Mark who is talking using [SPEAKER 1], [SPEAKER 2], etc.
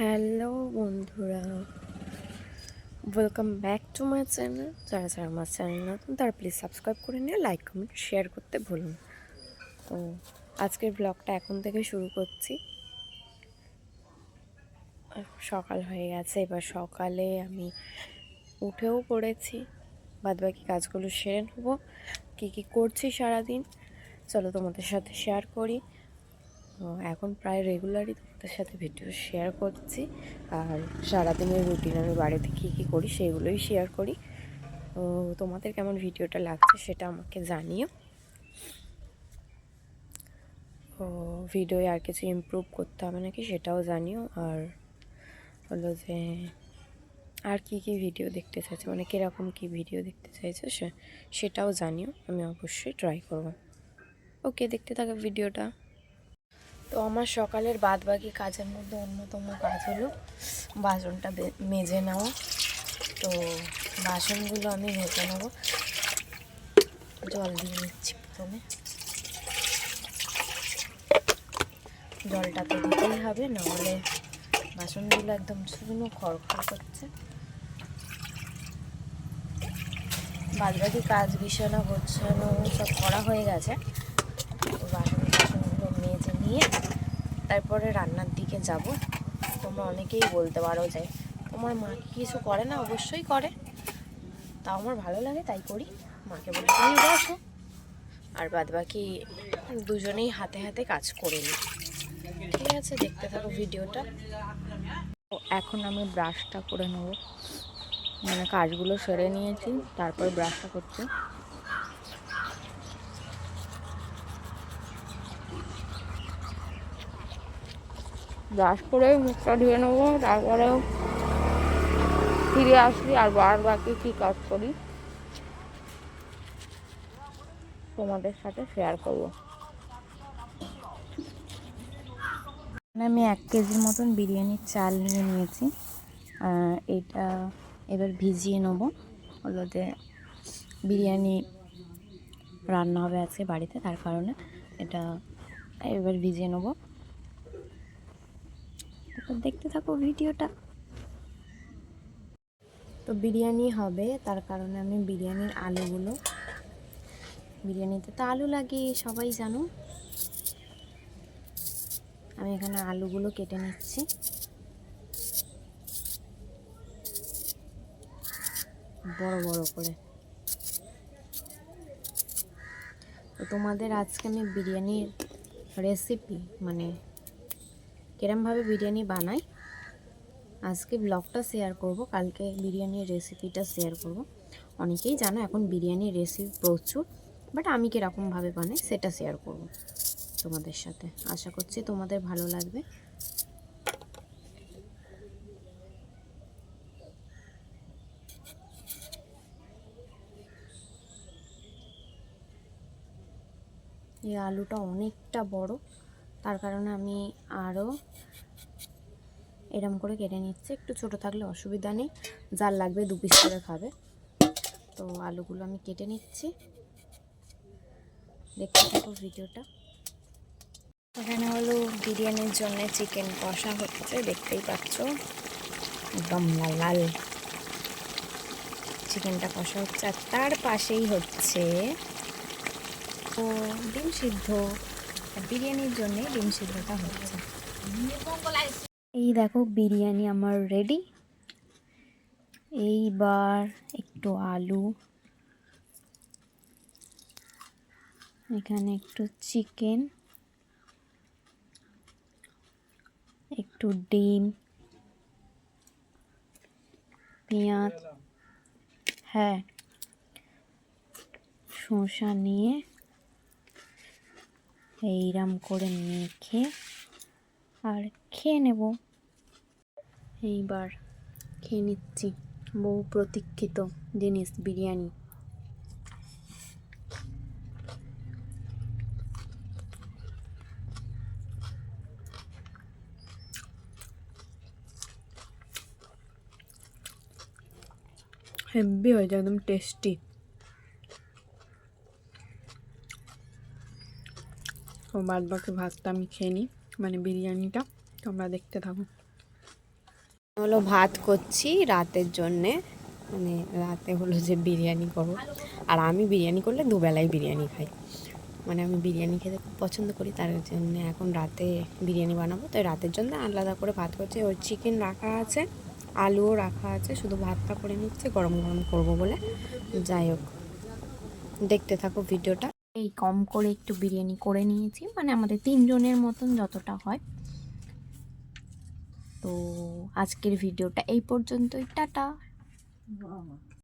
[SPEAKER 1] Hello বন্ধুরা welcome back to my channel যারা যারা আমার চ্যানেল নতুন, তারা প্লিজ সাবস্ক্রাইব করে নিয়ে লাইক কমেন্ট শেয়ার করতে ভুলুন তো আজকের ব্লগটা এখন থেকে শুরু করছি। সকাল হয়ে গেছে, এবার সকালে আমি উঠেও পড়েছি। বাদ বাকি কাজগুলো সেরে নেব। কী কী করছি সারাদিন, চলো তোমাদের সাথে শেয়ার করি। এখন প্রায় রেগুলারই তোমাদের সাথে ভিডিও শেয়ার করছি। আর সারাদিনের রুটিন আমি বাড়িতে কী কী করি সেগুলোই শেয়ার করি। তো তোমাদের কেমন ভিডিওটা লাগছে সেটা আমাকে জানিও। তো ভিডিওয়ে আর কিছু ইমপ্রুভ করতে হবে নাকি সেটাও জানিও। আর হলো যে আর কি কি ভিডিও দেখতে চাইছো? মানে কীরকম কি ভিডিও দেখতে চাইছো সে, সেটাও জানিও। আমি অবশ্যই ট্রাই করব। ওকে দেখতে থাকো ভিডিওটা তো আমার সকালের বাদ বাকি কাজের মধ্যে অন্যতম কাজ হলো বাসনটা মেজে নেওয়া। তো বাসনগুলো আমি মেজে নেব। জল দিয়ে নিচ্ছি প্রথমে। জলটা তো দিতেই হবে, নাহলে বাসনগুলো একদম শুকনো খড়খড় করছে। বাদবাকি কাজ বিছানা গোছানো সব করা হয়ে গেছে তো বাসন টাসনগুলো মেজে নিয়ে তারপরে রান্নার দিকে যাব। তোমরা অনেকেই বলতে পারো যে, তোমার মা কিছু করে না? অবশ্যই করে। তাও আমার ভালো লাগে, তাই করি। মাকে বলি, তুমি বসো আর বাদ বাকি দুজনেই হাতে হাতে কাজ করে নিই। ঠিক আছে, দেখতে থাকো ভিডিওটা। তো এখন আমি ব্রাশটা করে নেব। মানে কাজগুলো সেরে নিয়েছি, তারপর ব্রাশটা করছি। ব্রাশ করে মুখটা ধুয়ে নেব তারপরে ফিরে আসি আর বার বাকি কী কাজ করি তোমাদের সাথে শেয়ার করব। আমি এক কেজির মতন বিরিয়ানির চাল নিয়ে নিয়েছি। এটা এবার ভিজিয়ে নেব। যে বিরিয়ানি রান্না হবে আজকে বাড়িতে, তার কারণে এটা এবার ভিজিয়ে নেব। দেখতে থাকো ভিডিওটা। তো বিরিয়ানি হবে, তার কারণে আমি বিরিয়ানির আলুগুলো, বিরিয়ানিতে তো আলু লাগে সবাই জানো। আমি এখানে আলুগুলো কেটে নিচ্ছি। বড় বড় করে। তো তোমাদের আজকে আমি বিরিয়ানির রেসিপি মানে কিরমভাবে বিরিয়ানি বানাই, আজকে ব্লগটা শেয়ার করব, কালকে বিরিয়ানির রেসিপিটা শেয়ার করব। অনেকেই জানো এখন বিরিয়ানির রেসিপি প্রচুর বাট আমি কীরকমভাবে বানাই সেটা শেয়ার করব তোমাদের সাথে। আশা করছি তোমাদের ভালো লাগবে। এই আলুটা অনেকটা বড়। তার কারণে আমি আরও এরম করে কেটে নিচ্ছি। একটু ছোট থাকলে অসুবিধা নেই, যার লাগবে দু পিস করে খাবে। তো আলুগুলো আমি কেটে নিচ্ছি। দেখতে থাকো ভিডিওটা। এখানে হলো বিরিয়ানির জন্য চিকেন কষা হচ্ছে, দেখতেই পাচ্ছ। একদম লাল লাল চিকেনটা কষা হচ্ছে, আর তার পাশেই হচ্ছে ও ডিম সিদ্ধ। বিরিয়ানির জন্যে ডিম সিদ্ধটা হচ্ছে। এই দেখো বিরিয়ানি আমার রেডি এইবার একটু আলু। এখানে একটু চিকেন একটু ডিম। পেঁয়াজ। হ্যাঁ। শসা নিয়ে এইরাম করে মেখে আর খেয়ে নেব। এইবার খেয়ে নিচ্ছি বহু প্রতীক্ষিত জিনিস, বিরিয়ানি। হেভি হয়েছে একদম টেস্টি ও বাদ বাকি ভাতটা আমি খেয়ে নিই মানে বিরিয়ানিটা, তোমরা দেখতে থাকো।
[SPEAKER 2] হলো ভাত করছি রাতের জন্যে মানে রাতে হলো যে বিরিয়ানি করব। আর আমি বিরিয়ানি করলে দুবেলাই বিরিয়ানি খাই। মানে আমি বিরিয়ানি খেতে খুব পছন্দ করি, তার জন্য এখন রাতে বিরিয়ানি বানাবো। তাই রাতের জন্য আলাদা করে ভাত করছি। ওই চিকেন রাখা আছে, আলুও রাখা আছে, শুধু ভাতটা করে নিচ্ছে, গরম গরম করব বলে। যাই হোক, দেখতে থাকো ভিডিওটা
[SPEAKER 1] এই কম করে একটু বিরিয়ানি করে নিয়েছি। মানে আমাদের তিনজনের মতন যতটা হয়। তো আজকের ভিডিওটা এই পর্যন্তই। টাটা।